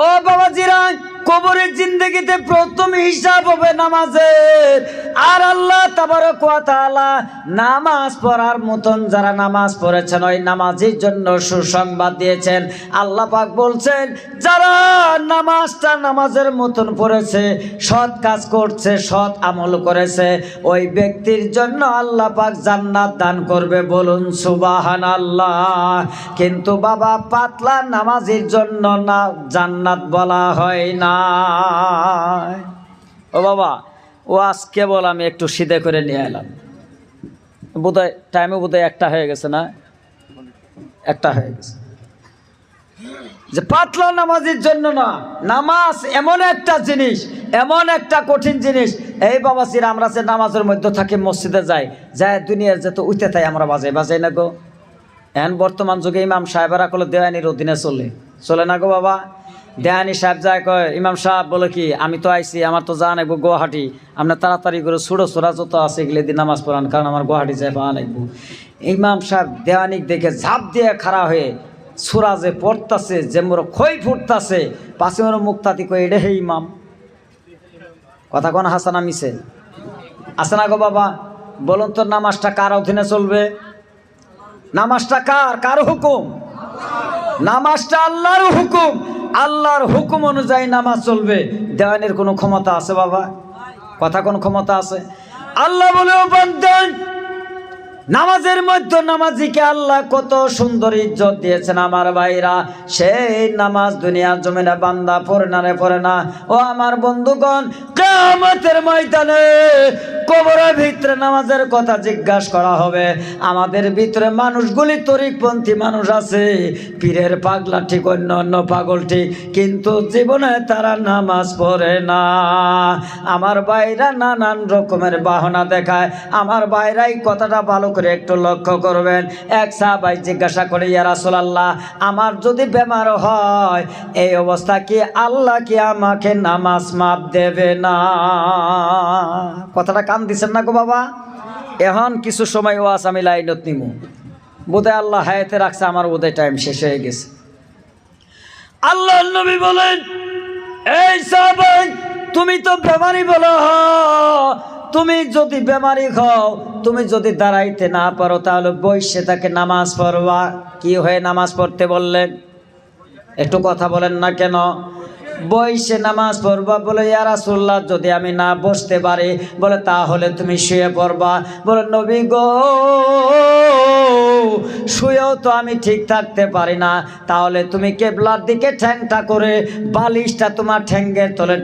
ও বাবা বাবাজিরা কবরের জিন্দগিতে প্রথম হিসাব হবে নামাজের। আর আল্লাহ নামাজ পড়ার মতন যারা নামাজ পড়েছেন, ওই নামাজের জন্য সুসংবাদ দিয়েছেন। আল্লাহ পাক বলছেন, যারা নামাজটা নামাজের মতন পড়েছে, সৎ কাজ করছে, সৎ আমল করেছে, ওই ব্যক্তির জন্য আল্লাহ পাক জান্নাত দান করবে বলুন সুবাহান আল্লাহ কিন্তু বাবা, পাতলা নামাজের জন্য না জান্নাত বলা হয় না ও বাবা ও আজ কেবল আমি একটু সিধে করে নিয়ে এলাম। বোধহয় টাইমে বোধহয় একটা হয়ে গেছে না? একটা হয়ে গেছে। যে পাতলা নামাজের জন্য না, নামাজ এমন একটা জিনিস, এমন একটা কঠিন জিনিস। এই বাবাসির আমরা যে নামাজের মধ্যে থাকি, মসজিদে যাই, যায় দুনিয়ার যত উঠতে তাই আমরা বাজাই বাজাই না গো? এখন বর্তমান যুগে ইমাম সাহেবেরা কলে দেওয়ানির অধীনে চলে। চলে না গো বাবা? দেয়ানি সাহেব যায় কয়, ইমাম সাহেব বলে কি, আমি তো আইছি, আমার তো যা নাকবো গুয়াহাটি। আপনার তাড়াতাড়ি করে ছোটো ছোড়া যত আছে এগুলো দিয়ে নামাজ পড়ান, কারণ আমার গুয়াহাটি যায় পাওয়া নাকবো ইমাম সাহেব দেওয়ানিক দেখে ঝাঁপ দিয়ে খাড়া হয়ে সুরা যে পড়তাছে, যে মোর খই ফুটতাছে পাশে মোর মুক্তাতি কই এডে হে ইমাম। কথা কোন হাসানা মিছে? আছে না গো বাবা? বলুন তো নামাজটা কার অধীনে চলবে? নামাজটা কার? কার হুকুম? নামাজটা আল্লাহর হুকুম। আল্লাহর হুকুম অনুযায়ী নামাজ চলবে। দেওয়ানের কোনো ক্ষমতা আছে বাবা? কথা কোন ক্ষমতা আছে? আল্লাহ বলে নামাজের মধ্যে নামাজিকে আল্লাহ কত সুন্দর ইজ্জত দিয়েছেন আমার ভাইরা। সেই নামাজ দুনিয়ার জমিনা বান্দা পড়ে না রে না। ও আমার বন্ধুগণ কেয়ামতের ময়দানে কবরের ভিতরে নামাজের কথা জিজ্ঞাসা করা হবে। আমাদের ভিতরে মানুষগুলি তরিকপন্থী মানুষ আছে। পীরের পাগলা ঠিক অন্য অন্য পাগল ঠিক, কিন্তু জীবনে তারা নামাজ পড়ে না। আমার বাইরা নানান রকমের বাহনা দেখায়। আমার বাইরাই কথাটা ভালো করে একটু লক্ষ্য করবেন। এক সাহাবাই জিজ্ঞাসা করে, ইয়া রাসূলুল্লাহ, আমার যদি বেমার হয়, এই অবস্থা কি আল্লাহ কি আমাকে নামাজ মাপ দেবে না? কথাটা কান দিছেন না গো বাবা? এখন কিছু সময় ওয়াস আমি লাইনত নিমু। বোধহয় আল্লাহ হায়াতে রাখছে, আমার বোধহয় টাইম শেষ হয়ে গেছে। আল্লাহ নবী বলেন, এই সাহাবাই, তুমি তো বেমারি বলো। তুমি যদি বেমারি হও, তুমি যদি দাঁড়াইতে না পারো, তাহলে বৈশে তাকে নামাজ পড়বা। কি হয়ে নামাজ পড়তে বললেন? একটু কথা বলেন না কেন? বইসে নামাজ পড়বা বলে, ইয়া যদি আমি না বসতে পারি, বলে, তাহলে তুমি শুয়ে পড়বা। বলে, নবী গো শুয়েও তো আমি ঠিক থাকতে পারি না। তাহলে তুমি কেবলার দিকে ঠ্যাংটা করে বালিশটা তোমার ঠ্যাঙ্গের তলে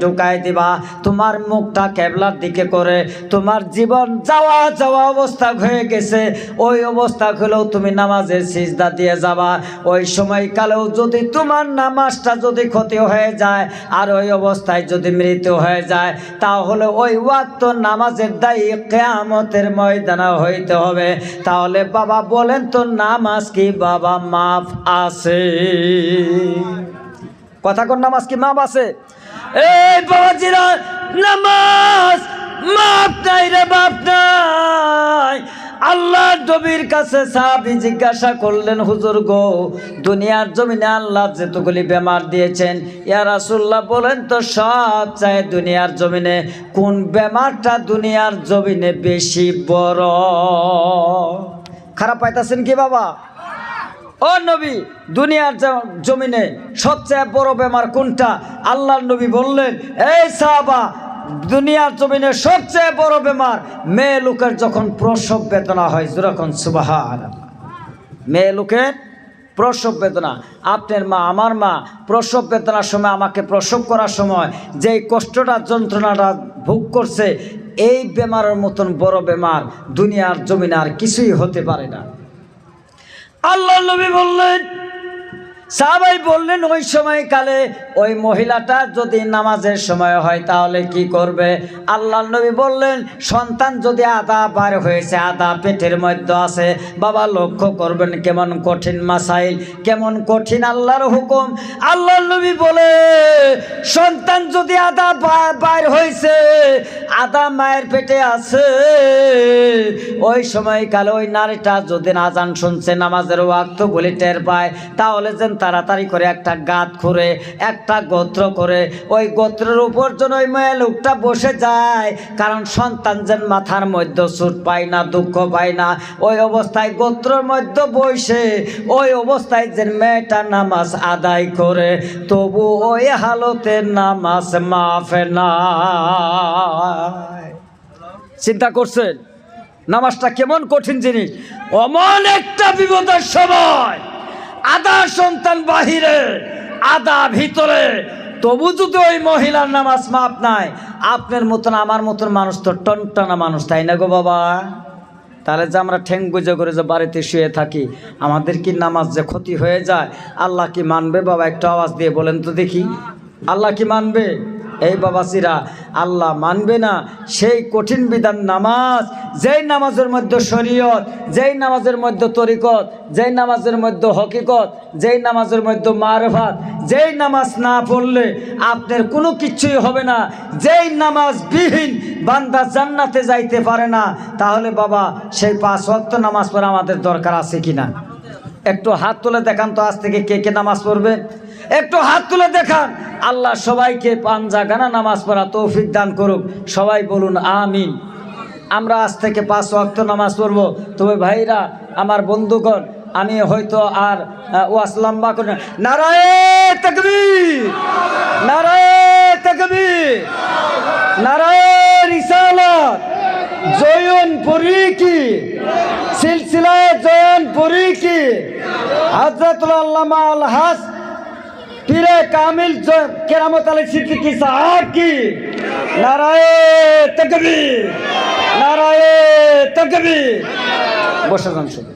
দিবা। তোমার মুখটা কেবলার দিকে করে। তোমার জীবন যাওয়া যাওয়া অবস্থা হয়ে গেছে। ওই অবস্থা হলেও তুমি নামাজের সিজদা দিয়ে যাবা। ওই সময়কালেও যদি তোমার নামাজটা যদি ক্ষতি হয়ে যায় আর ওই অবস্থায় যদি মৃত্যু হয়ে যায়, তাহলে ওই ওয়াক্ত নামাজের দায়ী কেয়ামতের ময়দানা হইতে হবে। তাহলে বাবা বলেন তো নামাজ কি বাবা মাফ আছে? কথা কোন নামাজ কি মাপ আছে? এই বাবাজিরা, নামাজ মাপ নাই রে বাপ নাই। আল্লাহ নবীর কাছে সাহাবি জিজ্ঞাসা করলেন, হুজুর গো, দুনিয়ার জমিনে আল্লাহ যেতগুলি বেমার দিয়েছেন, ইয়া রাসূলুল্লাহ বলেন তো, সব চাই দুনিয়ার জমিনে। কোন বেমারটা দুনিয়ার জমিনে বেশি বড়? খারাপ পাইতাছেন কি বাবা? ও নবী, দুনিয়ার জমিনে সবচেয়ে বড় বেমার কোনটা? আল্লাহর নবী বললেন, এই সাহাবা, দুনিয়ার জমিনে সবচেয়ে বড় বেমার মেয়ে লোকের যখন প্রসব বেদনা হয় যখন সুবাহান মেয়ে লোকের প্রসব বেদনা। আপনার মা, আমার মা প্রসব বেদনার সময় আমাকে প্রসব করার সময় যেই কষ্টটা, যন্ত্রণাটা ভোগ করছে এই বেমারের মতন বড় বেমার দুনিয়ার, জমিনে আর কিছুই হতে পারে না। আল্লাহ নবী বললেন, সাহাবাই বললেন, ওই সময় কালে ওই মহিলাটা যদি নামাজের সময় হয় তাহলে কি করবে? আল্লাহ নবী বললেন, সন্তান যদি আদা বার হয়েছে, আদা পেটের মধ্যে আছে, বাবা লক্ষ্য করবেন কেমন কঠিন মাসাইল, কেমন কঠিন আল্লাহর হুকুম। আল্লাহ নবী বলে, সন্তান যদি আদা বার হয়েছে আদা মায়ের পেটে আছে। ওই সময় কালে ওই নারীটা যদি আজান শুনছে, নামাজের ওয়াক্ত বলে টের পায়, তাহলে যেন তাড়াতাড়ি করে একটা গাত করে একটা গোত্র করে। ওই গোত্রের উপর যেন ওই মেয়ে লোকটা বসে যায়, কারণ সন্তান যেন মাথার মধ্যে সুট পায় না, দুঃখ পায় না। ওই অবস্থায় গোত্রের মধ্যে বসে, ওই অবস্থায় যে মেয়েটা নামাজ আদায় করে। তবু ওই হালতে নামাজ মাফে না। চিন্তা করছেন? নামাজটা কেমন কঠিন জিনিস? অমন একটা বিপদের সময় আদা সন্তান বাহিরে আদা ভিতরে। তবু যদি ওই মহিলার নামাজ মাপ নাই, আপনার মতন, আমার মতন মানুষ তো টনটানা মানুষ, তাই না গো বাবা? তাহলে যে আমরা ঠেং গুজে করে যে বাড়িতে শুয়ে থাকি, আমাদের কি নামাজ যে ক্ষতি হয়ে যায়? আল্লাহ কি মানবে? বাবা, একটু আওয়াজ দিয়ে বলেন তো দেখি। আল্লাহ কি মানবে? এই বাবাসিরা, আল্লাহ মানবে না সেই কঠিন বিধান নামাজ। যেই নামাজের মধ্যে শরীয়ত, যেই নামাজের মধ্যে তরিকত, যেই নামাজের মধ্যে হকিকত, যেই নামাজের মধ্যে মারফাত, যেই নামাজ না পড়লে আপনার কোনো কিচ্ছুই হবে না। যেই নামাজ বিহীন বান্দা জান্নাতে যাইতে পারে না, তাহলে বাবা, সেই পাঁচ ওয়াক্ত নামাজ পড়া আমাদের দরকার আছে কিনা? একটু হাত তুলে দেখান তো আজ থেকে কে কে নামাজ পড়বে। একটু হাত তুলে দেখান। আল্লাহ সবাইকে পাঞ্জা গানা নামাজ পড়া তৌফিক দান করুক। সবাই বলুন, আমিন। আমরা আজ থেকে পাঁচ ওয়াক্ত নামাজ পড়ব। তবে ভাইরা, আমার বন্ধুগণ, আমি হয়তো আর ওয়াজ লম্বা করে নারায় তকবীর! নারায় তকবীর! নারায় রিসালাত! জয়নপুরি কি সিলসিলায় জয়নপুরি কি হজরতুল আল্লামা আল হাস পীরে কামিল কেরামত আলী সিদ্দিকি সাহাব কি? নারায় তকবীর নারায় তকবীর। বসে যান শুধু।